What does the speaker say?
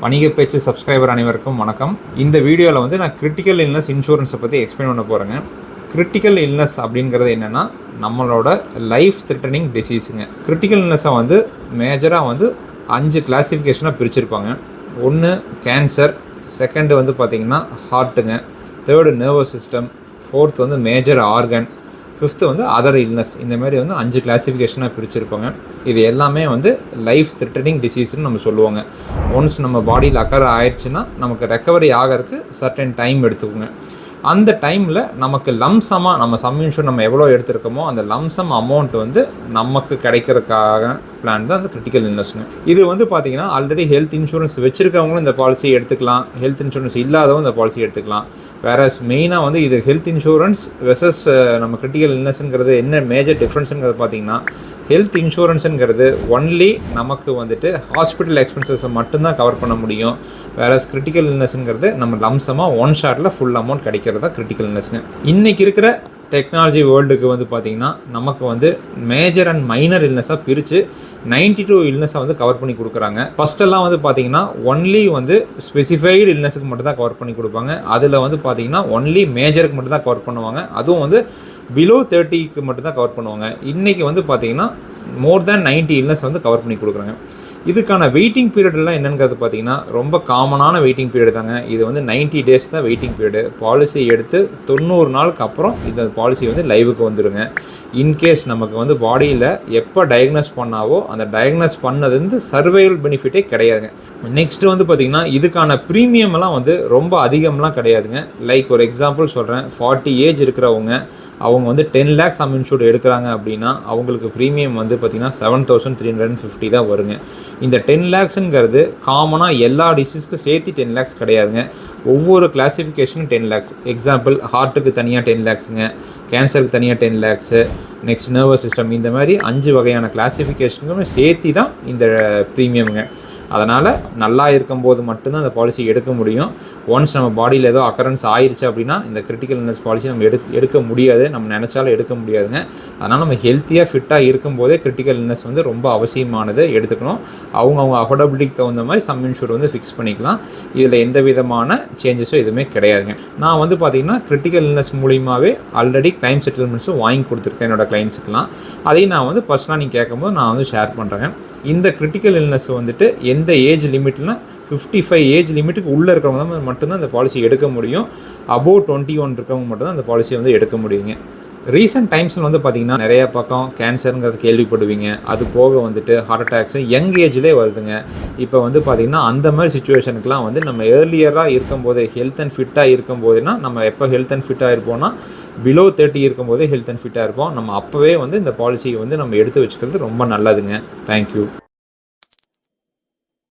வணிக பேச்சு சப்ஸ்கிரைபர் அனைவருக்கும் வணக்கம். இந்த வீடியோவில் வந்து நான் கிரிட்டிக்கல் இல்னஸ் இன்சூரன்ஸை பற்றி எக்ஸ்பிளைன் பண்ண போகிறேங்க கிரிட்டிக்கல் இல்னஸ் அப்படிங்கிறது என்னென்னா நம்மளோட லைஃப் த்ரெட்டனிங் டிசீஸுங்க கிரிட்டிக்கல் இல்னஸை வந்து மேஜராக வந்து அஞ்சு கிளாஸிஃபிகேஷனாக பிரிச்சிருப்பாங்க. ஒன்று கேன்சர் செகண்டு வந்து பார்த்திங்கன்னா ஹார்ட்டுங்க தேர்டு நர்வஸ் சிஸ்டம் ஃபோர்த் வந்து மேஜர் ஆர்கன் ஃபிஃப்த்து வந்து அதர் இல்னஸ் இந்த மாதிரி வந்து அஞ்சு கிளாசிஃபிகேஷனாக பிரிச்சிருப்பாங்க. இது எல்லாமே வந்து லைஃப் த்ரெட்டனிங் டிசீஸ்னு நம்ம சொல்லுவாங்க. ஒன்ஸ் நம்ம பாடியில் அக்கறை ஆயிடுச்சுன்னா நமக்கு ரெக்கவரி ஆகிறதுக்கு சர்டன் டைம் எடுத்துக்கோங்க. அந்த டைமில் நமக்கு லம்சமாக நம்ம சம் இன்சூர் நம்ம எவ்வளோ எடுத்திருக்கோமோ அந்த லம்சம் அமௌண்ட் வந்து நமக்கு கிடைக்கிறதுக்காக பிளான் தான் அந்த கிரிட்டிக்கல் இல்னஸ்னு இது வந்து பார்த்தீங்கன்னா ஆல்ரெடி ஹெல்த் இன்சூரன்ஸ் வச்சுருக்கவங்களும் இந்த பாலிசி எடுத்துக்கலாம். ஹெல்த் இன்சூரன்ஸ் இல்லாதவங்க இந்த பாலிசி எடுத்துக்கலாம். வேறஸ் மெயினாக வந்து இது ஹெல்த் இன்சூரன்ஸ் வெசஸ் நம்ம கிரிட்டிக்கல் இல்னஸ்ங்கிறது என்ன மேஜர் டிஃப்ரென்ஸுங்கிறது பார்த்தீங்கன்னா ஹெல்த் இன்சூரன்ஸுங்கிறது ஒன்லி நமக்கு வந்துட்டு ஹாஸ்பிட்டல் எக்ஸ்பென்சஸை மட்டும்தான் கவர் பண்ண முடியும். வேறஸ் கிரிட்டிக்கல் இல்னஸ்ங்கிறது நம்ம லம்சமாக ஒன் ஷாட்டில் ஃபுல் அமௌண்ட் கிடைக்கிறதா கிரிட்டிக்கல் இல்னஸ்ங்க இன்றைக்கி இருக்கிற டெக்னாலஜி வேர்ல்டுக்கு வந்து பார்த்திங்கன்னா நமக்கு வந்து மேஜர் அண்ட் மைனர் இல்னஸாக பிரித்து நைன்டி டூ இல்னஸை வந்து கவர் பண்ணி கொடுக்குறாங்க. ஃபஸ்ட்டெல்லாம் வந்து பார்த்திங்கன்னா ஒன்லி வந்து ஸ்பெசிஃபைடு இல்னஸுக்கு மட்டும் தான் கவர் பண்ணி கொடுப்பாங்க. அதில் வந்து பார்த்தீங்கன்னா ஒன்லி மேஜருக்கு மட்டும் தான் கவர் பண்ணுவாங்க. அதுவும் வந்து பிலோ தேர்ட்டிக்கு மட்டும் தான் கவர் பண்ணுவாங்க. இன்றைக்கி வந்து பார்த்திங்கன்னா மோர் தேன் நைன்ட்டி இல்னஸ் வந்து கவர் பண்ணி கொடுக்குறாங்க. இதுக்கான வெயிட்டிங் பீரியட்லாம் என்னங்கிறது பார்த்தீங்கன்னா ரொம்ப காமனான வெயிட்டிங் பீரியட் தாங்க. இது வந்து நைன்ட்டி டேஸ் தான் வெயிட்டிங் பீரியடு பாலிசி எடுத்து தொண்ணூறு நாளுக்கு அப்புறம் இந்த பாலிசி வந்து லைவுக்கு வந்துடுங்க இன்கேஸ் நமக்கு வந்து பாடியில் எப்போ டயக்னோஸ் பண்ணாவோ அந்த டயக்னோஸ் பண்ணது வந்து சர்வைவல் பெனிஃபிட்டே கிடையாதுங்க. நெக்ஸ்ட்டு வந்து பார்த்திங்கன்னா இதுக்கான ப்ரீமியம்லாம் வந்து ரொம்ப அதிகம்லாம் கிடையாதுங்க. லைக் ஒரு எக்ஸாம்பிள் சொல்கிறேன் ஃபார்ட்டி ஏஜ் இருக்கிறவங்க அவங்க வந்து டென் லேக்ஸ் அம் இன்சூர் எடுக்கிறாங்க அப்படின்னா அவங்களுக்கு ப்ரீமியம் வந்து பார்த்திங்கன்னா seven thousand three hundred fifty தான் வருங்க. இந்த டென் லேக்ஸுங்கிறது காமனாக எல்லா டிசீஸ்க்கும் சேர்த்து டென் லேக்ஸ் கிடையாதுங்க. ஒவ்வொரு கிளாஸிஃபிகேஷனும் டென் லேக்ஸ் எக்ஸாம்பிள் ஹார்ட்டுக்கு தனியாக டென் லேக்ஸுங்க கேன்சருக்கு தனியாக ten lakhs next nervous system இந்த மாதிரி அஞ்சு வகையான கிளாஸிஃபிகேஷனுக்கும் சேர்த்து தான் இந்த ப்ரீமியமுங்க அதனால் நல்லா இருக்கும்போது மட்டும்தான் அந்த பாலிசி எடுக்க முடியும். ஒன்ஸ் நம்ம பாடியில் ஏதோ அக்கரன்ஸ் ஆயிடுச்சு அப்படின்னா இந்த கிரிட்டிக்கல் இல்னஸ் பாலிசி நம்ம எடு எடுக்க முடியாது. நம்ம நினச்சாலும் எடுக்க முடியாதுங்க. அதனால் நம்ம ஹெல்த்தியாக ஃபிட்டாக இருக்கும்போதே கிரிட்டிக்கல் இல்னஸ் வந்து ரொம்ப அவசியமானது எடுத்துக்கணும். அவங்க அவங்க அஃபோர்டபிலிட்டிக்கு தகுந்த மாதிரி சம் இன்சூர் வந்து ஃபிக்ஸ் பண்ணிக்கலாம். இதில் எந்த விதமான சேஞ்சஸும் எதுவுமே கிடையாதுங்க. நான் வந்து பார்த்திங்கன்னா கிரிட்டிக்கல் இல்னஸ் மூலியமாகவே ஆல்ரெடி கிளைம் செட்டில்மெண்ட்ஸும் வாங்கி கொடுத்துருக்கேன் என்னோடய கிளைண்ட்ஸுக்கெலாம் அதையும் நான் வந்து பர்சனலாக நீங்கள் கேட்கும்போது நான் வந்து ஷேர் பண்ணுறேன் இந்த கிரிட்டிக்கல் இல்னஸ் வந்துட்டு எந்த ஏஜ் லிமிட்னால் ஃபிஃப்டி ஃபைவ் ஏஜ் லிமிட்டுக்கு உள்ளே இருக்கிறவங்க தான் மட்டும்தான் அந்த பாலிசி எடுக்க முடியும். அபோவ் டுவெண்ட்டி ஒன் இருக்கிறவங்க மட்டும்தான் அந்த பாலிசி வந்து எடுக்க முடியுங்க. ரீசெண்ட் டைம்ஸில் வந்து பார்த்திங்கன்னா நிறைய பக்கம் கேன்சருங்கிறது கேள்விப்படுவீங்க. அது போக வந்துட்டு ஹார்ட் அட்டாக்ஸ் யங் ஏஜ்லேயே வருதுங்க. இப்போ வந்து பார்த்திங்கன்னா அந்த மாதிரி சுச்சுவேஷனுக்குலாம் வந்து நம்ம ஏர்லியராக இருக்கும்போது ஹெல்த் அண்ட் ஃபிட்டாக இருக்கும்போதுனா நம்ம எப்போ ஹெல்த் அண்ட் ஃபிட்டாக இருப்போம்னா பிலோ தேர்ட்டி இருக்கும்போதே ஹெல்த் அண்ட் ஃபிட்டாக இருப்போம். நம்ம அப்போவே வந்து இந்த பாலிசியை வந்து நம்ம எடுத்து வச்சுக்கிறது ரொம்ப நல்லதுங்க. தேங்க்யூ